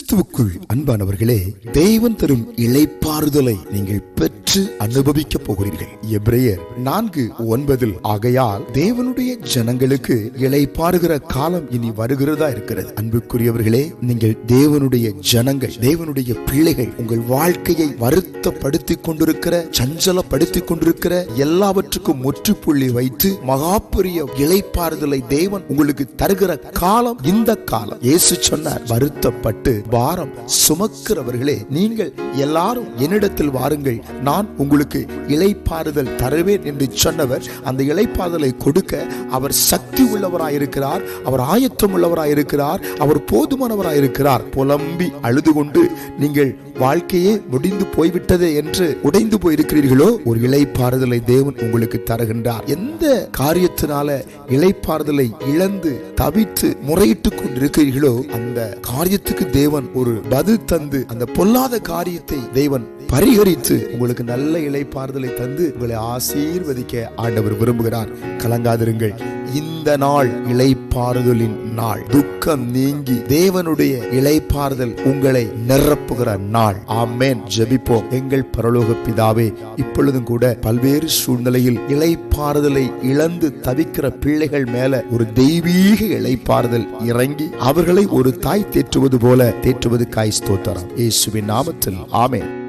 கிறிஸ்துவுக்குள் அன்பானவர்களே தேவன் தரும் இளைப்பாறுதலை நீங்கள் பெற்று அனுபவிக்க போகிறீர்கள். எப்ரேயர் நான்கு ஒன்பதில் ஆகையால் தேவனுடைய ஜனங்களுக்கு இளைப்பாறுகிற காலம் இனி வருகிறதா இருக்கிறது. அன்புக்குரியவர்களே நீங்கள் தேவனுடைய ஜனங்கள் தேவனுடைய பிள்ளைகள் உங்கள் வாழ்க்கையை வருத்தப்படுத்தி கொண்டிருக்கிற சஞ்சலப்படுத்தி கொண்டிருக்கிற எல்லாவற்றுக்கும் முற்றுப்புள்ளி வைத்து மகா பெரிய தேவன் உங்களுக்கு தருகிற காலம் இந்த காலம். இயேசு சொன்னார் வருத்தப்பட்டு பாரம் சுமக்கிறவர்களே நீங்கள் எல்லாரும் என்னிடத்தில் வாருங்கள். நான் உங்களுக்கு இலைப்பாறுதல் தருவேன் என்று சொன்னவர் அந்த இலைப்பாறுதலை கொடுக்க அவர் சக்தி உள்ளவராயிருக்கிறார் அவர் ஆயத்தம் உள்ளவராயிருக்கிறார் அவர் போதுமானவராயிருக்கிறார். புலம்பி அழுது கொண்டு நீங்கள் வாழ்க்கையே முடிந்து போய்விட்டதே என்று உடைந்து போயிருக்கிறீர்களோ ஒரு இலைப்பாறுதலை தேவன் உங்களுக்கு தருகின்றார். எந்த காரியத்தினால இலைப்பாறுதலை இழந்து தவித்து முறையிட்டுக் கொண்டிருக்கிறீர்களோ அந்த காரியத்துக்கு தேவன் ஒரு பதில் தந்து அந்த பொல்லாத காரியத்தை தேவன் பரிகரித்து உங்களுக்கு நல்ல இலைப்பாறுதலை தந்து உங்களை ஆசீர்வதிக்க ஆண்டவர் விரும்புகிறார். கலங்காதிருங்கள். இந்த நாள் இலைப்பாறுதலின் நாள். துக்கம் நீங்கி தேவனுடைய இலைப்பாறுதல் உங்களை நிரப்புகிற நாள். ஆமேன். ஜெபிப்போம். எங்கள் பரலோக பிதாவே இப்பொழுதும் கூட பல்வேறு சூழ்நிலையில் இலைப்பாறுதலை இழந்து தவிக்கிற பிள்ளைகள் மேல ஒரு தெய்வீக இலைப்பாறுதல் இறங்கி அவர்களை ஒரு தாய் தேற்றுவது போல தேற்றுவது காய் ஸ்தோத்திரம். இயேசுவின் நாமத்தில். ஆமேன்.